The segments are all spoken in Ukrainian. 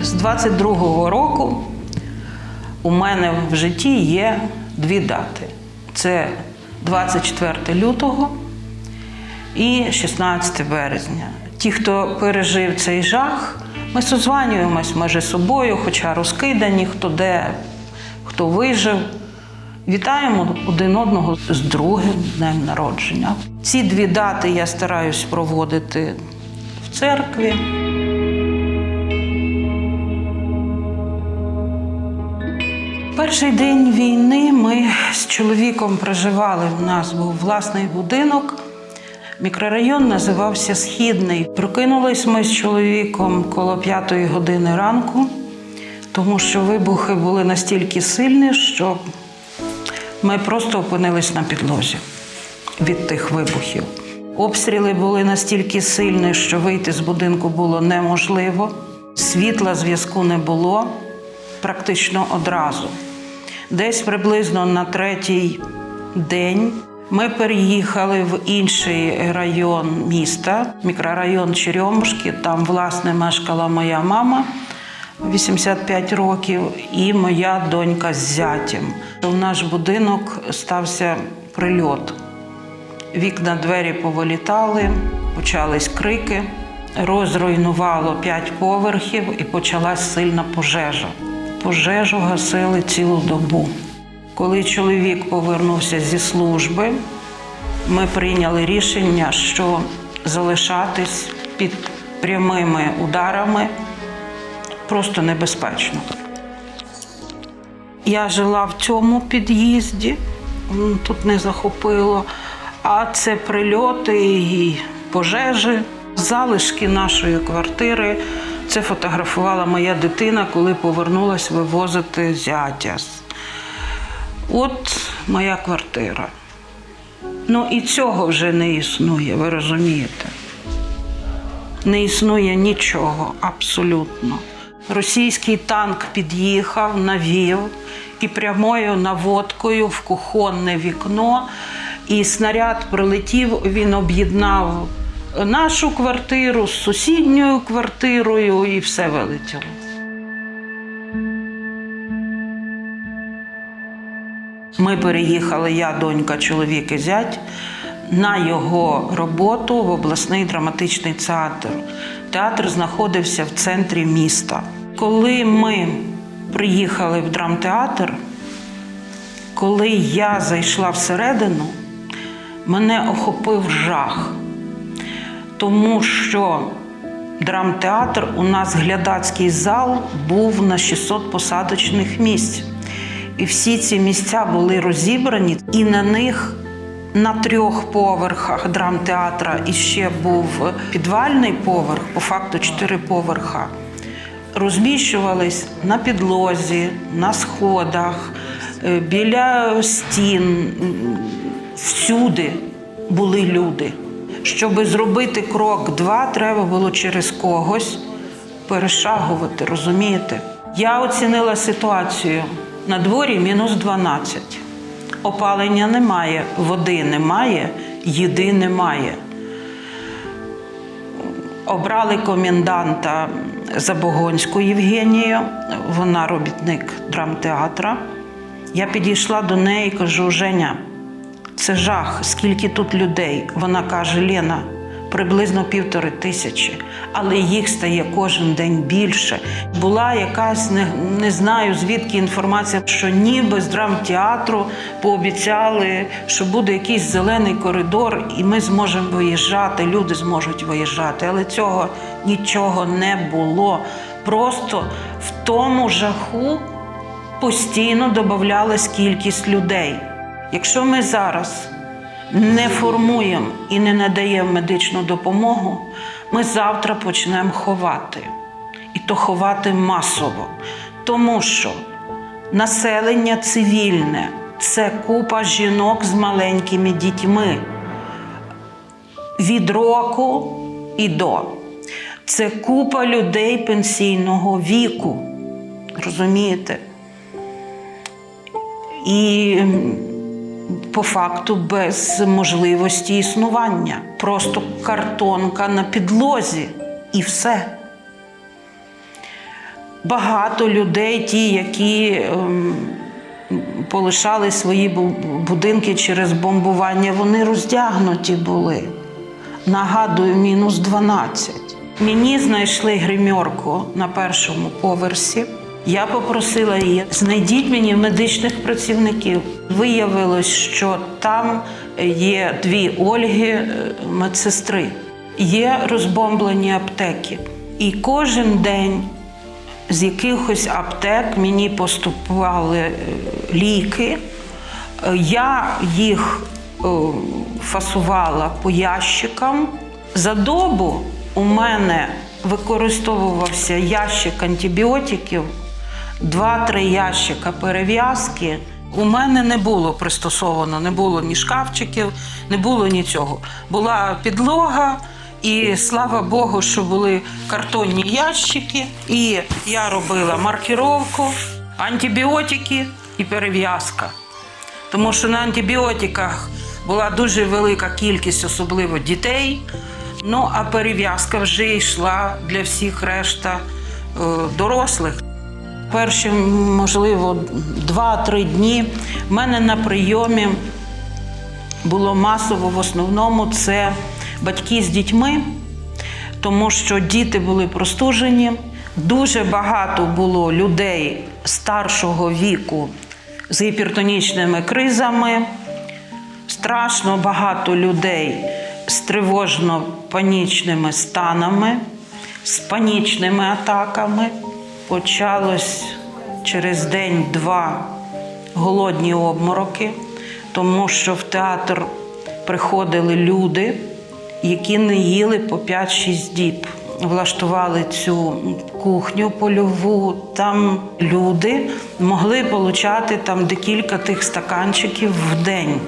З 22-го року у мене в житті є дві дати: це 24 лютого і 16 березня. Ті, хто пережив цей жах, ми созванюємось між собою, хоча розкидані, хто де, хто вижив. Вітаємо один одного з другим днем народження. Ці дві дати я стараюсь проводити в церкві. Перший день війни ми з чоловіком проживали. У нас був власний будинок. Мікрорайон називався Східний. Прокинулись ми з чоловіком коло п'ятої години ранку, тому що вибухи були настільки сильні, що ми просто опинились на підлозі від тих вибухів. Обстріли були настільки сильні, що вийти з будинку було неможливо. Світла зв'язку не було практично одразу. Десь приблизно на третій день ми переїхали в інший район міста, мікрорайон Черемушки. Там, власне, мешкала моя мама 85 років, і моя донька з зятям. У наш будинок стався прильот. Вікна двері повилітали, почались крики. Розруйнувало п'ять поверхів і почалась сильна пожежа. Пожежу гасили цілу добу. Коли чоловік повернувся зі служби, ми прийняли рішення, що залишатись під прямими ударами просто небезпечно. Я жила в цьому під'їзді, тут не захопило, а це прильоти і пожежі, залишки нашої квартири. Це фотографувала моя дитина, коли повернулась вивозити зятя. От моя квартира. Ну і цього вже не існує, ви розумієте? Не існує нічого абсолютно. Російський танк під'їхав, навів і прямою наводкою в кухонне вікно. І снаряд прилетів, він об'єднав нашу квартиру з сусідньою квартирою, і все вилетіло. Ми переїхали, я, донька, чоловік і зять, на його роботу в обласний драматичний театр. Театр знаходився в центрі міста. Коли ми приїхали в драмтеатр, коли я зайшла всередину, мене охопив жах, тому що драмтеатр у нас глядацький зал був на 600 посадочних місць. І всі ці місця були розібрані, і на них на трьох поверхах драмтеатра і ще був підвальний поверх, по факту чотири поверха. Розміщувались на підлозі, на сходах, е, біля стін. Всюди були люди. Щоб зробити крок два, треба було через когось перешагувати, розумієте? Я оцінила ситуацію. На дворі мінус 12. Опалення немає, води немає, їди немає. Обрали коменданта Забогонську Євгенію, вона робітник драмтеатра. Я підійшла до неї і кажу: Женя, це жах, скільки тут людей. Вона каже: Лена, приблизно півтори тисячі, але їх стає кожен день більше. Була якась не, не знаю звідки інформація, що ніби з драмтеатру пообіцяли, що буде якийсь зелений коридор, і ми зможемо виїжджати, люди зможуть виїжджати. Але цього нічого не було. Просто в тому жаху постійно додавалась кількість людей. Якщо ми зараз не формуємо і не надаємо медичну допомогу, ми завтра почнемо ховати. І то ховати масово. Тому що населення цивільне це купа жінок з маленькими дітьми від року і до. Це купа людей пенсійного віку. Розумієте? І по факту без можливості існування. Просто картонка на підлозі і все. Багато людей, ті, які ем, полишали свої будинки через бомбування, вони роздягнуті були. Нагадую, мінус 12. Мені знайшли гримерку на першому поверсі. Я попросила її, знайдіть мені медичних працівників. Виявилось, що там є дві Ольги, е, медсестри, є розбомблені аптеки. І кожен день з якихось аптек мені поступали е, ліки. Е, Я їх фасувала по ящикам. За добу у мене використовувався ящик антибіотиків, два-три ящика перев'язки. У мене не було пристосовано, не було ні шкафчиків, не було нічого. Була підлога, і слава Богу, що були картонні ящики. І я робила маркіровку, антибіотики і перев'язка. Тому що на антибіотиках була дуже велика кількість, особливо дітей. Ну а перев'язка вже йшла для всіх решта е, дорослих. Перші, можливо, 2-3 дні в мене на прийомі було масово в основному це батьки з дітьми, тому що діти були простужені. Дуже багато було людей старшого віку з гіпертонічними кризами. Страшно багато людей з тривожно-панічними станами, з панічними атаками. Почалось через день-два голодні обмороки, тому що в театр приходили люди, які не їли по 5-6 діб. Влаштували цю кухню польову. Там люди могли отримати там декілька тих стаканчиків в день.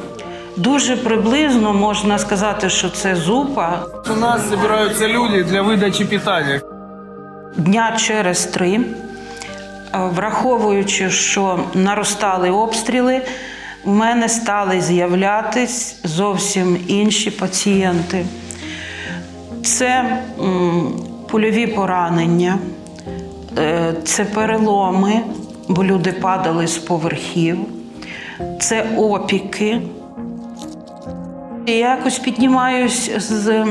Дуже приблизно можна сказати, що це зупа У нас собираются люди для выдачи питания. Дня через три, е, враховуючи, що наростали обстріли, в мене стали з'являтись зовсім інші пацієнти. Це польові поранення, е, це переломи, бо люди падали з поверхів, це опіки. Я якось піднімаюсь з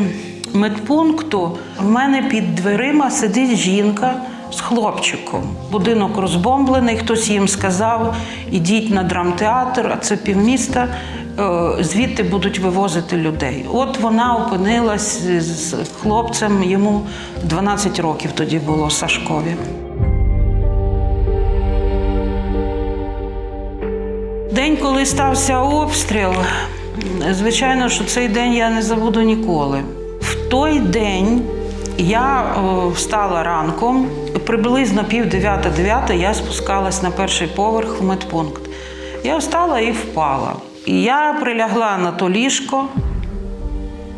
медпункту. В мене під дверима сидить жінка з хлопчиком. Будинок розбомблений. Хтось їм сказав: ідіть на драмтеатр, а це півміста. е, Звідти будуть вивозити людей. От вона опинилась з хлопцем, йому 12 років тоді було Сашкові. День, коли стався обстріл, звичайно, що цей день я не забуду ніколи. Той день я е, встала ранком, приблизно пів дев'ята дев'ята я спускалась на перший поверх в медпункт. Я встала і впала. Я прилягла на то ліжко.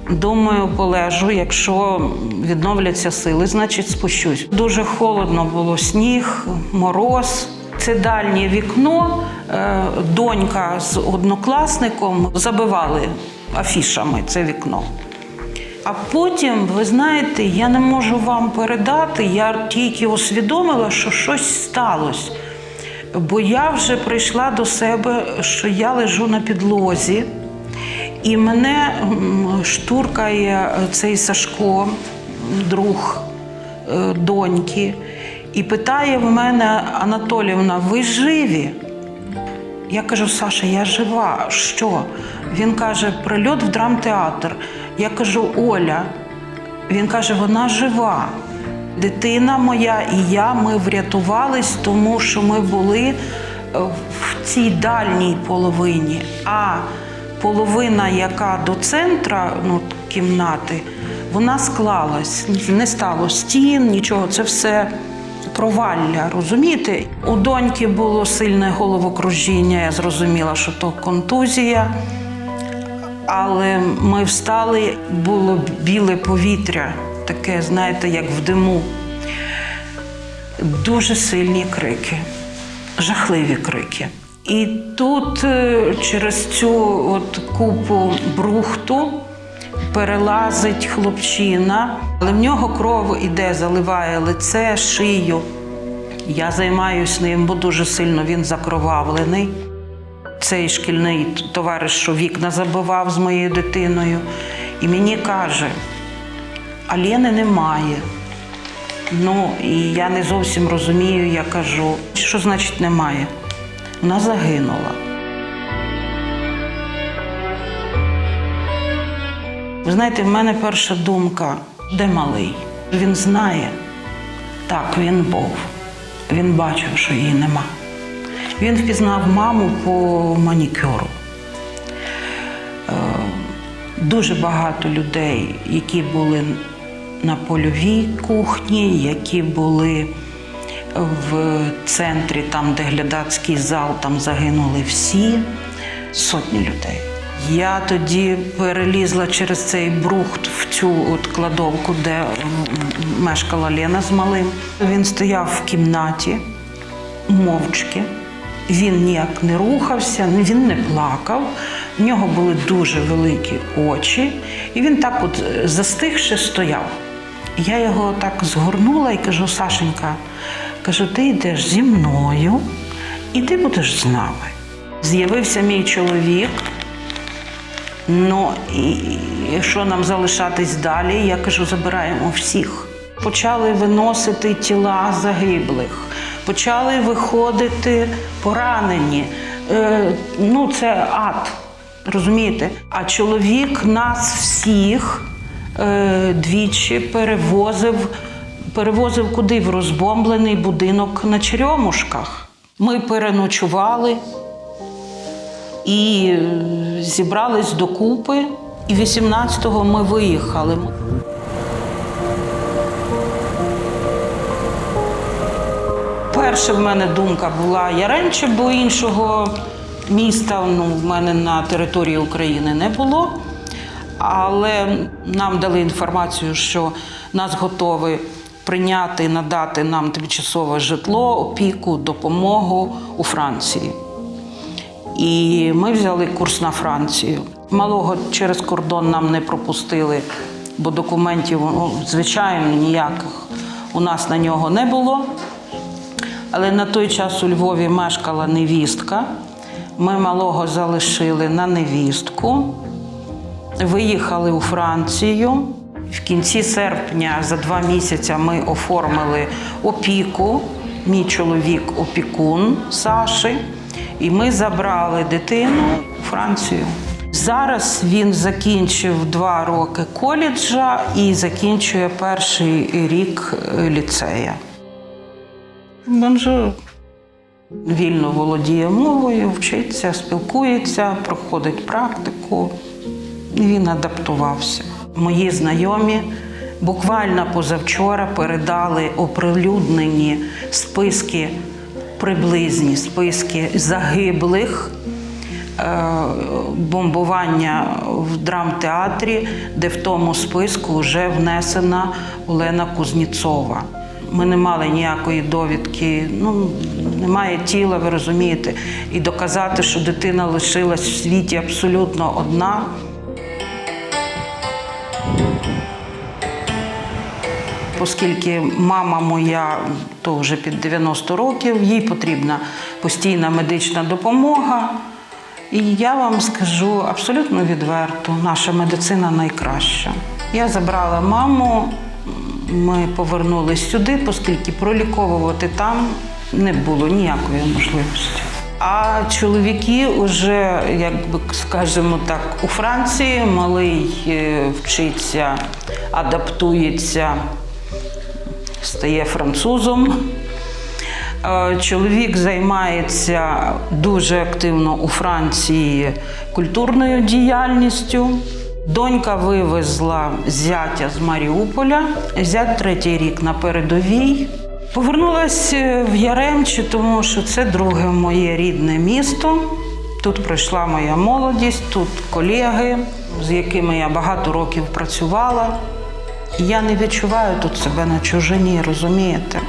Думаю, полежу. Якщо відновляться сили, значить спущусь. Дуже холодно було сніг, мороз. Це дальнє вікно. Е, Донька з однокласником забивали афішами це вікно. А потім, ви знаєте, я не можу вам передати, я тільки усвідомила, що щось сталося. Бо я вже прийшла до себе, що я лежу на підлозі, і мене штуркає цей Сашко, друг е, доньки, і питає в мене Анатолівна, ви живі? Я кажу, Саша, я жива. Що? Він каже, прильот в драмтеатр. Я кажу, Оля. Він каже, вона жива. Дитина моя і я ми врятувались, тому що ми були е, в цій дальній половині. А половина, яка до центра ну, кімнати, вона склалась. Не стало стін, нічого. Це все провалля, розумієте? У доньки було сильне головокружіння, я зрозуміла, що то контузія. Але ми встали, було біле повітря, таке, знаєте, як в диму. Дуже сильні крики, жахливі крики. І тут е, через цю от купу брухту перелазить хлопчина, але в нього кров іде, заливає лице, шию. Я займаюся ним, бо дуже сильно він закровавлений. Цей шкільний товариш, що вікна забивав з моєю дитиною, і мені каже: Алєни немає. Ну, і я не зовсім розумію, я кажу, що значить немає? Вона загинула. Ви знаєте, в мене перша думка, де малий? Він знає. Так, він був. Він бачив, що її нема. Він впізнав маму по манікюру. Е, Дуже багато людей, які були на польовій кухні, які були в центрі, там, де глядацький зал, там загинули всі сотні людей. Я тоді перелізла через цей брухт в цю от кладовку, де мешкала Лена з малим. Він стояв в кімнаті мовчки. Він ніяк не рухався, він не плакав. В нього були дуже великі очі, і він так от е, застигши стояв. Я його так згорнула і кажу: Сашенька, кажу, ти йдеш зі мною, і ти будеш з нами. З'явився мій чоловік. Ну і що нам залишатись далі? Я кажу, забираємо всіх. Почали виносити тіла загиблих, почали виходити поранені. Е, ну, це ад, розумієте? А чоловік нас всіх е, двічі перевозив, перевозив куди? В розбомблений будинок на Черемушках. Ми переночували і е, зібрались докупи. І 18-го ми виїхали. Перша в мене думка була Яремче, бо іншого міста ну, в мене на території України не було. Але нам дали інформацію, що нас готові прийняти, надати нам тимчасове житло, опіку, допомогу у Франції. І ми взяли курс на Францію. Малого через кордон нам не пропустили, бо документів, ну, звичайно, ніяких у нас на нього не було. Але на той час у Львові мешкала невістка. Ми малого залишили на невістку, виїхали у Францію. В кінці серпня за два місяці ми оформили опіку. Мій чоловік опікун Саші, і ми забрали дитину у Францію. Зараз він закінчив два роки коледжа і закінчує перший рік е, ліцея. Бонжур. Вільно володіє мовою, вчиться, спілкується, проходить практику. Він адаптувався. Мої знайомі буквально позавчора передали оприлюднені списки, приблизні списки загиблих е, бомбування в драмтеатрі, де в тому списку вже внесена Олена Кузніцова. Ми не мали ніякої довідки, ну немає тіла, ви розумієте. І доказати, що дитина лишилась в світі абсолютно одна. Оскільки мама моя то вже під 90 років, їй потрібна постійна медична допомога. І я вам скажу абсолютно відверто, наша медицина найкраща. Я забрала маму, ми повернулись сюди, оскільки проліковувати там не було ніякої можливості. А чоловіки вже, як би скажемо так, у Франції малий е, вчиться, адаптується, стає французом. Е, Чоловік займається дуже активно у Франції культурною діяльністю. Донька вивезла зятя з Маріуполя, зять третій рік на передовій. Повернулася в Яремче, тому що це друге моє рідне місто. Тут пройшла моя молодість, тут колеги, з якими я багато років працювала. Я не відчуваю тут себе на чужині, розумієте?